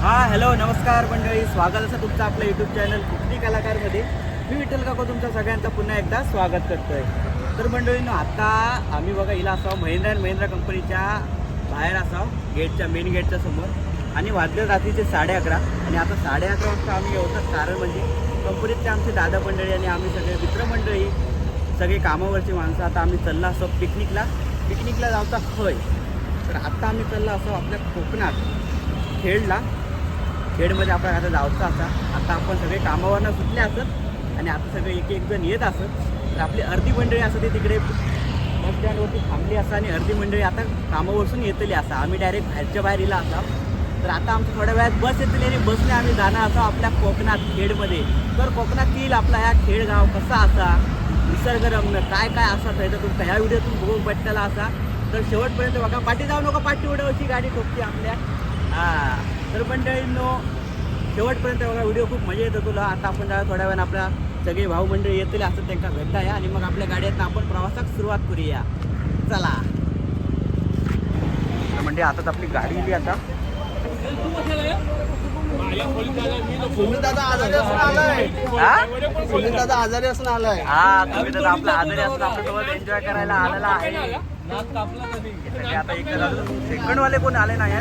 हा हॅलो नमस्कार मंडळी. स्वागत असं तुमचं आपलं यूट्यूब चॅनल कुठली कलाकारमध्ये. मी विठ्ठल काको तुमच्या सगळ्यांचं पुन्हा एकदा स्वागत करतोय. तर मंडळीनं आता आम्ही बघा हिला असावं महिंद्रा अँड महिंद्रा कंपनीच्या बाहेर असावं गेटच्या मेन गेटच्या समोर. आणि वाजले रात्रीचे साडे अकरा. आणि आता साडे अकरा वाजता आम्ही येऊनच कारण म्हणजे कंपनीतले आमचे दादा मंडळी आणि आम्ही सगळे मित्रमंडळी सगळे कामावरची माणसं. आता आम्ही चालला असो पिकनिकला. पिकनिकला जाऊचा होय. तर आत्ता आम्ही चाललो असो आपल्या कोकणात खेडला. खेडमध्ये आपण आता जाऊचा असा. आता आपण सगळे कामावरनं सुटले असत आणि आता सगळे एक एक जण येत असत तर आपली अर्धी मंडळी असं ती तिकडे बस स्टँडवरती थांबली असा आणि अर्धी मंडळी आता कामावरसून येतली असा. आम्ही डायरेक्ट बाहेरच्या बाहेर येला असा. तर आता आमच्या थोड्या वेळात बस येतली आणि बसने आम्ही जाणार असं आपल्या कोकणात खेडमध्ये. तर कोकणातील आपला ह्या खेडगाव कसा असा? निसर्गरम्य काय काय असा तर तुमचा ह्या व्हिडिओतून बघून पटलेला असा. तर शेवटपर्यंत बघा. पाठी जाऊ नका पाठी उडवची गाडी ठोकते आपल्या. हां. तर मंडळींनो शेवटपर्यंत बघा व्हिडिओ खूप मजा येतो तुला. आता आपण जरा थोड्या वेळाने आपल्या सगळे भाऊ मंडळी येतील असं त्यांना भेटताया आणि मग आपल्या गाड्यात आपण प्रवासात सुरुवात करूया. चला. म्हणजे आता आपली गाडी इली आता. दादा आजारी असून आलाय. हा? दादा आजारी असून आलाय. हा तुम्ही तर आपला आजारी असून आपल्यासोबत एन्जॉय करायला आलेला आहे. हे आता एक सेकंड वाले कोण आले नाही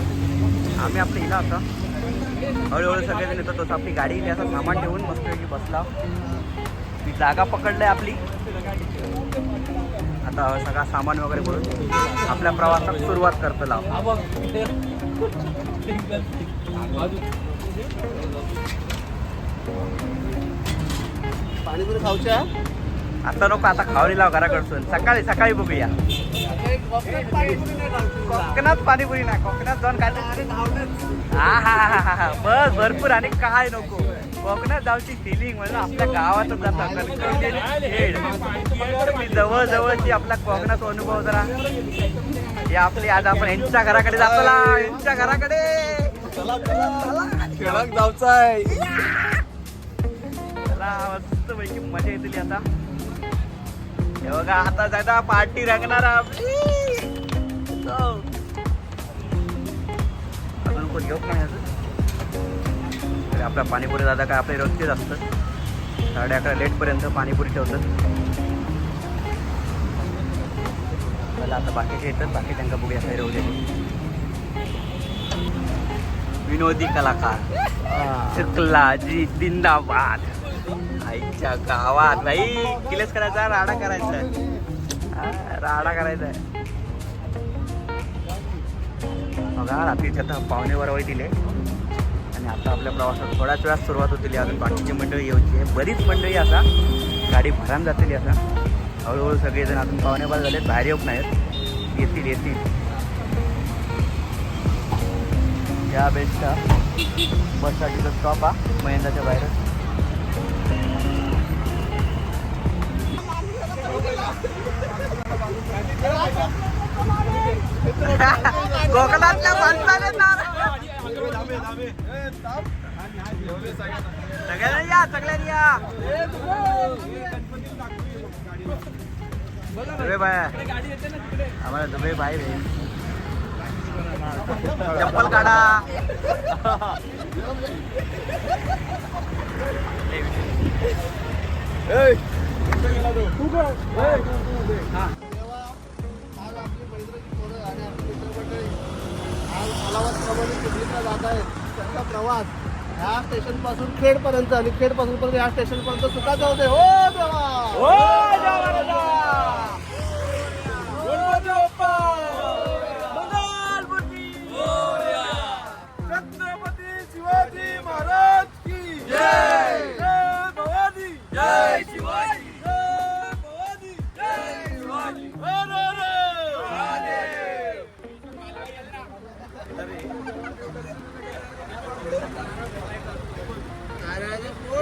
आम्ही आपलं हिला होतं हळूहळू सगळेजण येतो तसं आपली गाडी. इली असं सामान ठेवून मस्तपैकी बसला. ती जागा पकडलाय आपली. आता सगळा सामान वगैरे भरून आपल्या प्रवासात सुरुवात करतो लाव पाणीपुरी खाऊच्या? आता नको आता खावली लाव घराकडसून. सकाळी सकाळी बघूया. कोकणात पाणीपुरी ना कोकणात जाऊन काय हा हा हा हा हा. बस भरपूर आणि काय नको. कोकणात जाऊची फिलिंग म्हणजे आपल्या गावातच जातात. ती जवळ जवळची आपला कोकणाचा अनुभव जरा. हे आपली आज आपण यांच्या घराकडे जातो ला, यांच्या घराकडे. खेळाक जाऊचा आहे. मस्त पैकी मजा येतली आता. बघा आता जाता पार्टी रंगणार आपली. अजून कोण घेऊ नाही अजून? आपल्या पाणीपुरी दादा काय आपले रोजचेच असतात. साडे अकरा लेटपर्यंत पाणीपुरी ठेवतात. मला आता बाकीचे येतात. बाकी त्यांना बघूया काय रोज विनोदी कलाकार. शुक्लाजी जिंदाबाद. आईच्या गावात. भाई किलेस करायचा? राडा करायचा. राडा करायचा. बघा रात्रीच्या आता पाहुणे बारा दिले आणि आता आपल्या प्रवासात थोड्याच वेळात सुरुवात होतील अजून बाकीची मंडळी येऊची आहे. बरीच मंडळी असा. गाडी भरान जातील असा. हळूहळू सगळेजण अजून पाहुणे बरं झालेत. बाहेर येऊ नाहीत. येतील येतील. या बेस्टचा बससाठीचा स्टॉप हा महेंद्राच्या बाहेर कोकणातल्या माणसाने सगळ्यांनी या सगळ्यांनी या. दुबे भाई आम्हाला दुबे भाई रे. चप्पल काढा. Hey! आज आपली मैत्रिणी पोरं आणि आपली मित्रमंडळी आज अलाहाबादप्रमाणे पिकनिकला जात आहेत त्यांचा प्रवास ह्या स्टेशनपासून खेड पर्यंत आणि खेडपासून परत ह्या स्टेशन पर्यंत सुका जाऊ दे हो देवा छत्रपती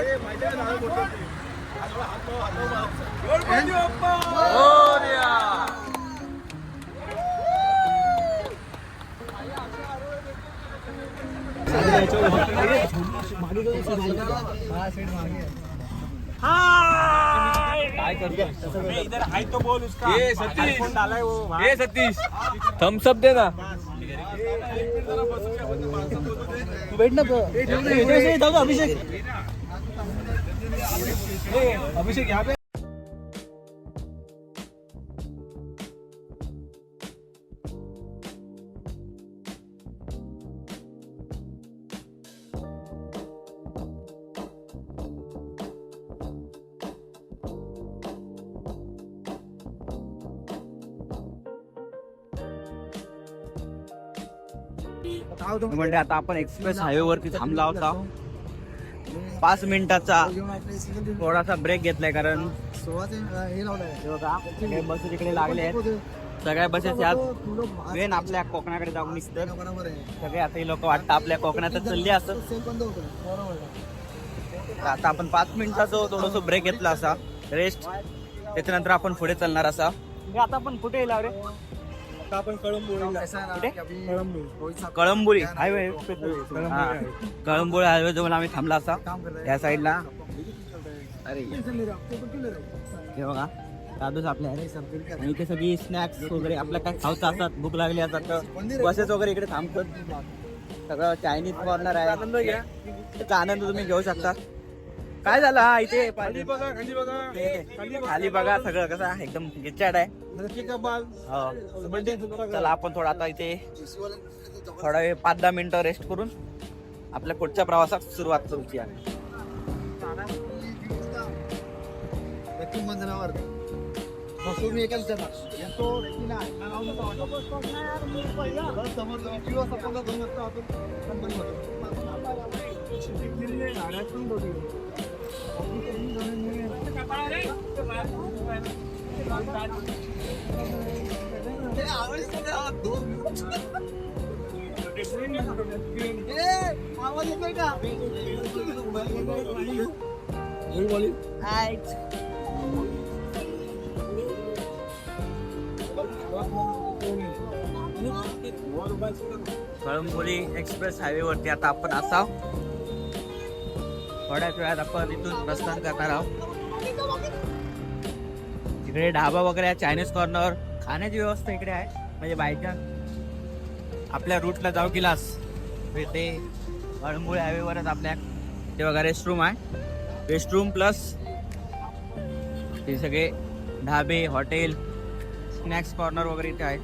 तो थम्स अप दे ना भेट ना अभिषेक अभिषेक यहाँ पे म्हणजे आता आपण एक्सप्रेस हायवे वरती थांबला होता. पाच मिनिटाचा थोडासा ब्रेक घेतलाय कारण हे बस तिकडे बसेस इकडे लागले आहेत. सगळ्या बसेस यात मेन आपल्या कोकणाकडे जाऊन निघतात. सगळे आता लोक वाटतं आपल्या कोकणातच चालली असं. आता आपण पाच मिनिटाचा थोडस ब्रेक घेतला असा. रेस्ट त्याच्यानंतर आपण पुढे चालणार असा. आता आपण कुठे येईल रे आता आपण कळंबोळी कळंबोळी. हायवे कळंबोळी. हायवे जवळ आम्ही थांबला असा या साईडला. अरे. हे बघा दादूच आपल्या आणि इथे सगळी स्नॅक्स वगैरे आपल्या काय खावचं असतात भूक लागली असतात तर बसेस वगैरे इकडे थांबतात. सगळं चायनीज कॉर्नर आहे आनंद घ्या. त्याचा आनंद तुम्ही घेऊ शकता. काय झालं? हा इथे खाली बघा खाली बघा. हे, खाली बघा. सगळं कसं आहे, एकदम गिचाड आहे. नक्की कबाल हो. चला आपण थोडा आता इथे थोडा वेळ पाच दहा मिनिटं रेस्ट करून आपल्या पुढच्या प्रवासात सुरुवात करूची आहे. मंदिरावर. बसून मी एकाच जणा येतो समोर किंवा सपोज दोन वाजता आपण कंपनी आवाज येतोय का कळंबोली एक्सप्रेस हायवे वरती आता आपण असा थोड्याच वेळात आपण इथून प्रस्थान करणार आहोत. इकडे ढाबा वगैरे आहे चायनीज कॉर्नर खाण्याची व्यवस्था इकडे आहे. म्हणजे बायचान्स आपल्या रूटला जाऊ गेलास. ते कळंबोळी हायवेवरच आपल्या ते बघा रेस्टरूम आहे. रेस्टरूम प्लस ते सगळे ढाबे हॉटेल स्नॅक्स कॉर्नर वगैरे इथे आहे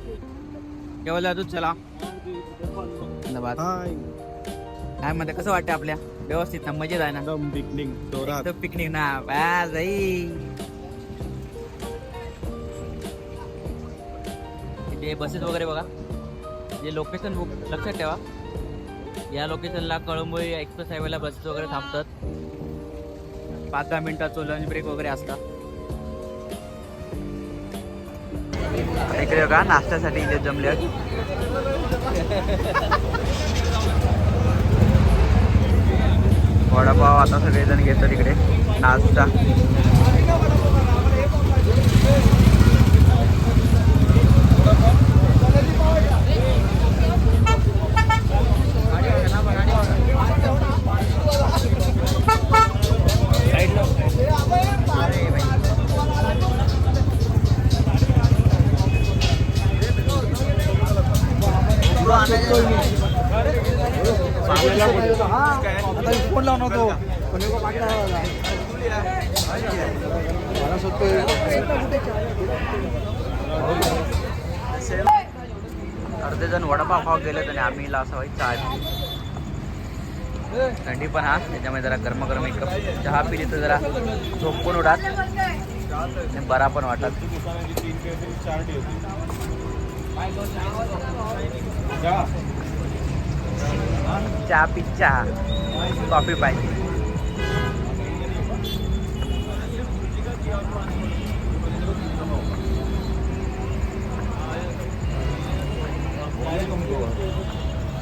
केव्हा जातो चला. धन्यवाद. काय म्हणते कसं वाटतं आपल्या? व्यवस्थित ना मजेत आहे ना. पिकनिक जोरात. पिकनिक ना. बा जाई. इथे बसेस वगैरे बघा. जे लोकेशन लक्षात ठेवा. या लोकेशनला कळंबोळी एक्सप्रेस हायवेला बसेस वगैरे थांबतात. पाच दहा मिनिटाचं लंच ब्रेक वगैरे असतात. इकडे बघा नाश्त्यासाठी इथे जमले वडापाव आता सगळेजण घेतात इकडे. नाश्ता. फोन लावून होतो. अर्धे जण वडापाव खाऊ गेले आणि आम्ही असं व्हायचं चहा थंडी पण हा. त्याच्यामुळे जरा गरम गरम एक कप चहा पिली तर जरा झोप पण उडात आणि बरा पण वाटत तीन काहीतरी चार टी होती चहा? पी चहा. कॉफी पाहिजे.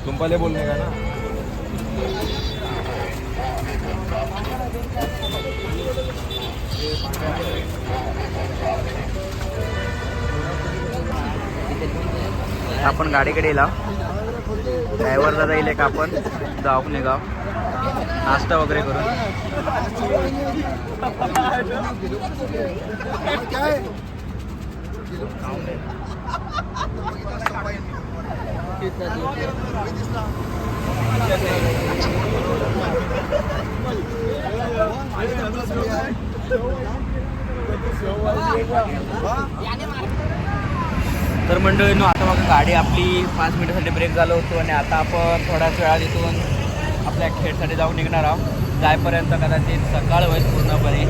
तुम पहले बोलने का ना? आपण गाडीकडे येला ड्रायव्हरला जाईल एक आपण जाऊ गाव. नाश्ता वगैरे करून. तर मंडळीनं आता बघा गाडी आपली पाच मिनिटासाठी ब्रेक झालो होतो आणि आता आपण थोड्याच वेळात इथून आपल्या खेळसाठी जाऊन निघणार आहोत. जायपर्यंत कदाचित सकाळ होईल पूर्णपणे.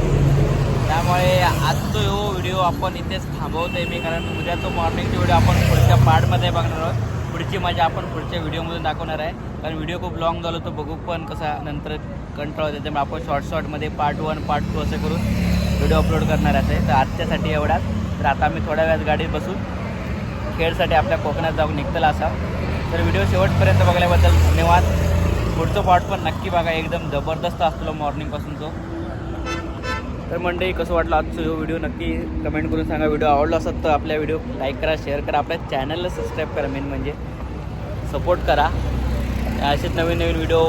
त्यामुळे आजचा हो व्हिडिओ आपण इथेच थांबवतो आहे मी कारण उद्या तो मॉर्निंगचा व्हिडिओ आपण पुढच्या पार्टमध्ये बघणार आहोत. पुढची मजा आपण पुढच्या व्हिडिओमधून दाखवणार आहे. कारण व्हिडिओ खूप लॉंग झालो तो बघू पण कसा नंतर कंटाळा होते. त्यामुळे आपण शॉर्ट शॉर्टमध्ये पार्ट वन पार्ट टू असं करून व्हिडिओ अपलोड करणार आहे. तर आजच्यासाठी एवढाच. तर आता आम्ही थोड्या वेळात गाडीत बसून खेळसाठी आपल्या कोकणात जाऊन निघतला असा. तर व्हिडिओ शेवटपर्यंत बघल्याबद्दल धन्यवाद. पुढचं पार्ट पण नक्की बघा. एकदम जबरदस्त असतो मॉर्निंगपासून तो. तर मंडळी कसं वाटलं आजचं हो व्हिडिओ? नक्की कमेंट करून सांगा. व्हिडिओ आवडला असत तर आपल्या व्हिडिओ लाईक करा शेअर करा. आपल्या चॅनलला सबस्क्राईब करा मेन म्हणजे. सपोर्ट करा. असेच नवीन नवीन व्हिडिओ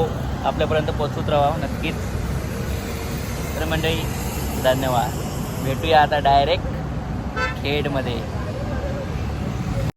आपल्यापर्यंत पोचवत राहा नक्कीच. तर मंडळी धन्यवाद. भेटूया आता डायरेक्ट खेडमध्ये.